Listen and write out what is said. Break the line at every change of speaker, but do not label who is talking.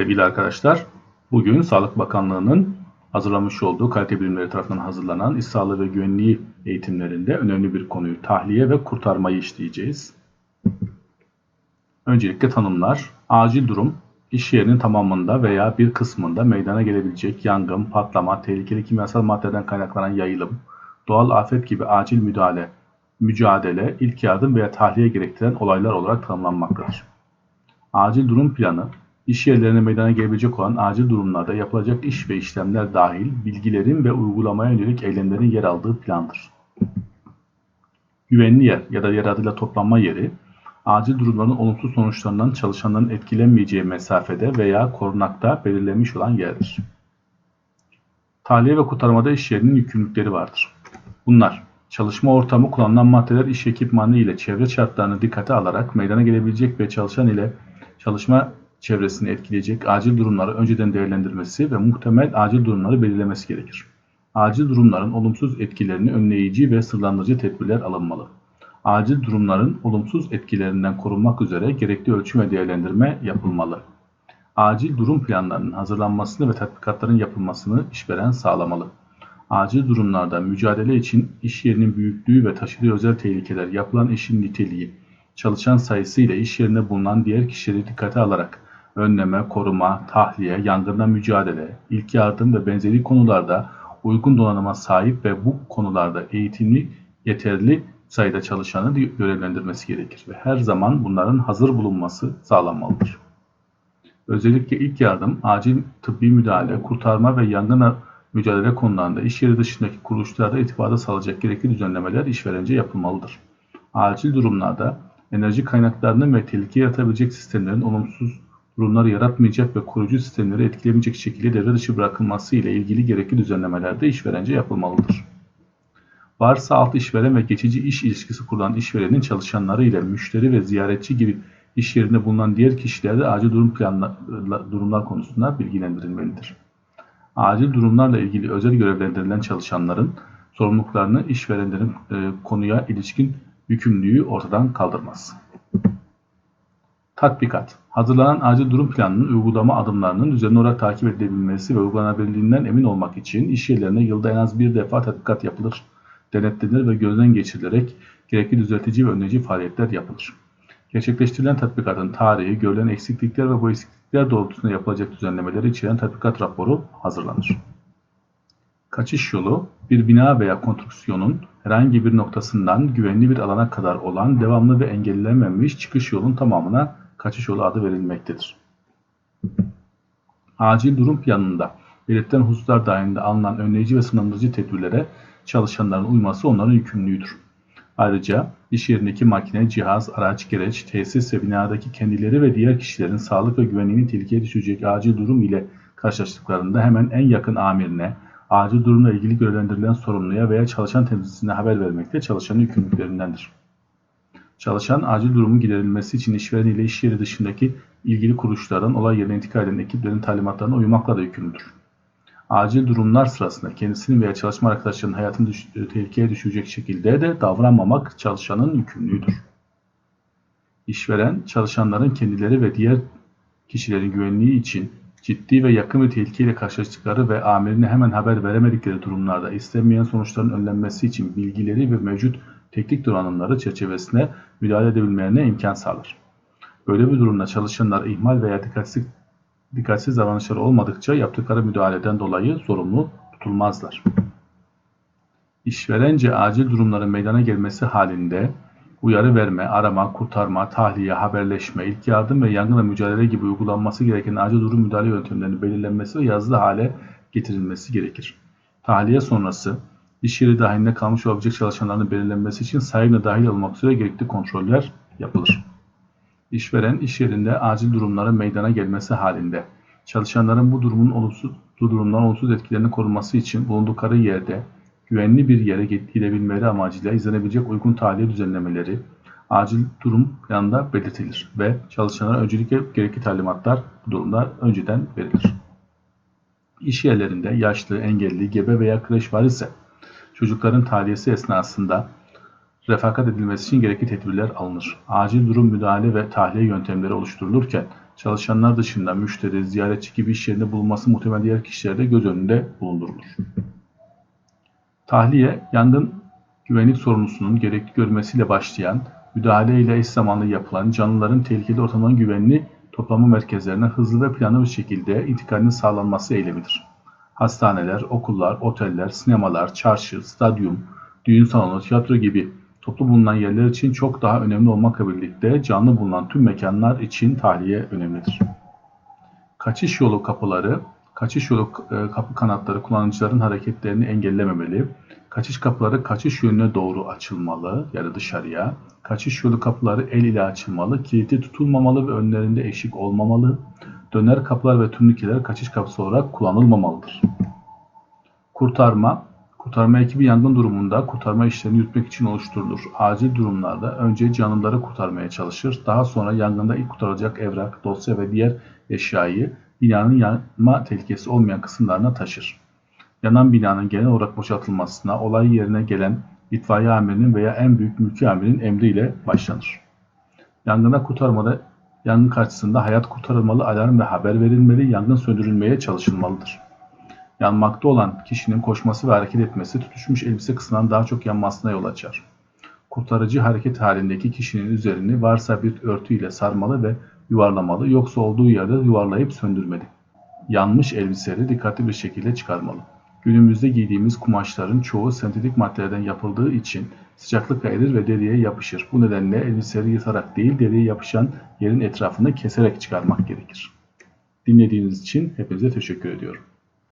Sevgili arkadaşlar, bugün Sağlık Bakanlığı'nın hazırlamış olduğu kalite bilimleri tarafından hazırlanan iş sağlığı ve güvenliği eğitimlerinde önemli bir konuyu tahliye ve kurtarmayı işleyeceğiz. Öncelikle tanımlar. Acil durum, iş yerinin tamamında veya bir kısmında meydana gelebilecek yangın, patlama, tehlikeli kimyasal maddeden kaynaklanan yayılım, doğal afet gibi acil müdahale, mücadele, ilk yardım veya tahliye gerektiren olaylar olarak tanımlanmaktadır. Acil durum planı, iş yerlerine meydana gelebilecek olan acil durumlarda yapılacak iş ve işlemler dahil bilgilerin ve uygulamaya yönelik eylemlerin yer aldığı plandır. Güvenli yer ya da yer adıyla toplanma yeri, acil durumların olumsuz sonuçlarından çalışanların etkilenmeyeceği mesafede veya korunakta belirlenmiş olan yerdir. Tahliye ve kurtarmada iş yerinin yükümlülükleri vardır. Bunlar, çalışma ortamı kullanılan maddeler iş ekipmanı ile çevre şartlarını dikkate alarak meydana gelebilecek ve çalışan ile çalışma çevresini etkileyecek acil durumları önceden değerlendirmesi ve muhtemel acil durumları belirlemesi gerekir. Acil durumların olumsuz etkilerini önleyici ve sırlandırıcı tedbirler alınmalı. Acil durumların olumsuz etkilerinden korunmak üzere gerekli ölçüm ve değerlendirme yapılmalı. Acil durum planlarının hazırlanmasını ve tatbikatların yapılmasını işveren sağlamalı. Acil durumlarda mücadele için iş yerinin büyüklüğü ve taşıdığı özel tehlikeler, yapılan işin niteliği, çalışan sayısı ile iş yerinde bulunan diğer kişileri dikkate alarak önleme, koruma, tahliye, yangından mücadele, ilk yardım ve benzeri konularda uygun donanıma sahip ve bu konularda eğitimli, yeterli sayıda çalışanı görevlendirmesi gerekir ve her zaman bunların hazır bulunması sağlanmalıdır. Özellikle ilk yardım, acil tıbbi müdahale, kurtarma ve yangına mücadele konularında iş yeri dışındaki kuruluşlarda itibada sağlayacak gerekli düzenlemeler işverence yapılmalıdır. Acil durumlarda enerji kaynaklarının ve tehlike yaratabilecek sistemlerin olumsuz durumlar yaratmayacak ve koruyucu sistemleri etkilemeyecek şekilde devre dışı bırakılması ile ilgili gerekli düzenlemeler de işverence yapılmalıdır. Varsa alt işveren ve geçici iş ilişkisi kurulan işverenin çalışanları ile müşteri ve ziyaretçi gibi iş yerinde bulunan diğer kişilerde acil durum planlar, durumlar konusunda bilgilendirilmelidir. Acil durumlarla ilgili özel görevlendirilen çalışanların sorumluluklarını işverenlerin e, konuya ilişkin yükümlülüğü ortadan kaldırmaz. Tatbikat Hazırlanan acil durum planının uygulama adımlarının düzenli olarak takip edilebilmesi ve uygulanabilirliğinden emin olmak için iş yerlerine yılda en az bir defa tatbikat yapılır, denetlenir ve gözden geçirilerek gerekli düzeltici ve önleyici faaliyetler yapılır. Gerçekleştirilen tatbikatın tarihi, görülen eksiklikler ve bu eksiklikler doğrultusunda yapılacak düzenlemeleri içeren tatbikat raporu hazırlanır. Kaçış yolu, bir bina veya konstrüksiyonun herhangi bir noktasından güvenli bir alana kadar olan devamlı ve engellenememiş çıkış yolun tamamına kaçış yolu adı verilmektedir. Acil durum planında belirtilen hususlar dahilinde alınan önleyici ve sınırlandırıcı tedbirlere çalışanların uyması onların yükümlülüğüdür. Ayrıca iş yerindeki makine, cihaz, araç, gereç, tesis ve binadaki kendileri ve diğer kişilerin sağlık ve güvenliğini tehlikeye düşecek acil durum ile karşılaştıklarında hemen en yakın amirine, acil durumla ilgili görevlendirilen sorumluya veya çalışan temsilcisine haber vermekte çalışanın yükümlülüklerindendir. Çalışan acil durumun giderilmesi için işveren ile iş yeri dışındaki ilgili kuruluşların olay yerine intikal eden ekiplerin talimatlarına uymakla da yükümlüdür. Acil durumlar sırasında kendisinin veya çalışma arkadaşlarının hayatını düş tehlikeye düşecek şekilde de davranmamak çalışanın yükümlülüğüdür. İşveren, çalışanların kendileri ve diğer kişilerin güvenliği için ciddi ve yakın bir tehlikeyle karşılaştıkları ve amirine hemen haber veremedikleri durumlarda istenmeyen sonuçların önlenmesi için bilgileri ve mevcut teknik donanımları çerçevesinde müdahale edebilmelerine imkan sağlar. Böyle bir durumda çalışanlar ihmal veya dikkatsiz, dikkatsiz davranışları olmadıkça yaptıkları müdahaleden dolayı sorumlu tutulmazlar. İşverence acil durumların meydana gelmesi halinde uyarı verme, arama, kurtarma, tahliye, haberleşme, ilk yardım ve yangınla mücadele gibi uygulanması gereken acil durum müdahale yöntemlerinin belirlenmesi ve yazılı hale getirilmesi gerekir. Tahliye sonrası iş yeri dahilinde kalmış olabilecek çalışanların belirlenmesi için sahibine dahil olmak üzere gerekli kontroller yapılır. İşveren iş yerinde acil durumların meydana gelmesi halinde çalışanların bu durumun olumsuz bu durumdan olumsuz etkilerini korunması için bulundukları yerde güvenli bir yere gidebilmeleri amacıyla izlenebilecek uygun tahliye düzenlemeleri acil durum planında belirtilir ve çalışanlara öncelikle gerekli talimatlar bu durumda önceden verilir. İş yerlerinde yaşlı, engelli, gebe veya kreş var ise çocukların tahliyesi esnasında refakat edilmesi için gerekli tedbirler alınır. Acil durum müdahale ve tahliye yöntemleri oluşturulurken çalışanlar dışında müşteri, ziyaretçi gibi iş yerinde bulunması muhtemel diğer kişiler de göz önünde bulundurulur. Tahliye, yangın güvenlik sorumlusunun gerekli görmesiyle başlayan, müdahale ile eş zamanlı yapılan canlıların tehlikeli ortamdan güvenli toplama merkezlerine hızlı ve planlı bir şekilde intikalinin sağlanması eylemidir. Hastaneler, okullar, oteller, sinemalar, çarşı, stadyum, düğün salonu, tiyatro gibi toplu bulunan yerler için çok daha önemli olmakla birlikte canlı bulunan tüm mekanlar için tahliye önemlidir. Kaçış yolu kapıları, kaçış yolu e, kapı kanatları kullanıcıların hareketlerini engellememeli. Kaçış kapıları kaçış yönüne doğru açılmalı ya da dışarıya. Kaçış yolu kapıları el ile açılmalı, kilitli tutulmamalı ve önlerinde eşik olmamalı. Döner kapılar ve turnikeler kaçış kapısı olarak kullanılmamalıdır. Kurtarma, kurtarma ekibi yangın durumunda kurtarma işlerini yürütmek için oluşturulur. Acil durumlarda önce canlıları kurtarmaya çalışır. Daha sonra yangında ilk kurtarılacak evrak, dosya ve diğer eşyayı binanın yanma tehlikesi olmayan kısımlarına taşır. Yanan binanın genel olarak boşaltılmasına olay yerine gelen itfaiye amirinin veya en büyük mülki amirin emriyle başlanır. Yangına kurtarmada yangın karşısında hayat kurtarılmalı, alarm ve haber verilmeli, yangın söndürülmeye çalışılmalıdır. Yanmakta olan kişinin koşması ve hareket etmesi tutuşmuş elbise kısmından daha çok yanmasına yol açar. Kurtarıcı hareket halindeki kişinin üzerini varsa bir örtü ile sarmalı ve yuvarlamalı, yoksa olduğu yerde yuvarlayıp söndürmeli. Yanmış elbiseleri dikkatli bir şekilde çıkarmalı. Günümüzde giydiğimiz kumaşların çoğu sentetik maddelerden yapıldığı için sıcaklıkla erir ve deriye yapışır. Bu nedenle elbiseleri yırtarak değil deriye yapışan yerin etrafını keserek çıkarmak gerekir. Dinlediğiniz için hepinize teşekkür ediyorum.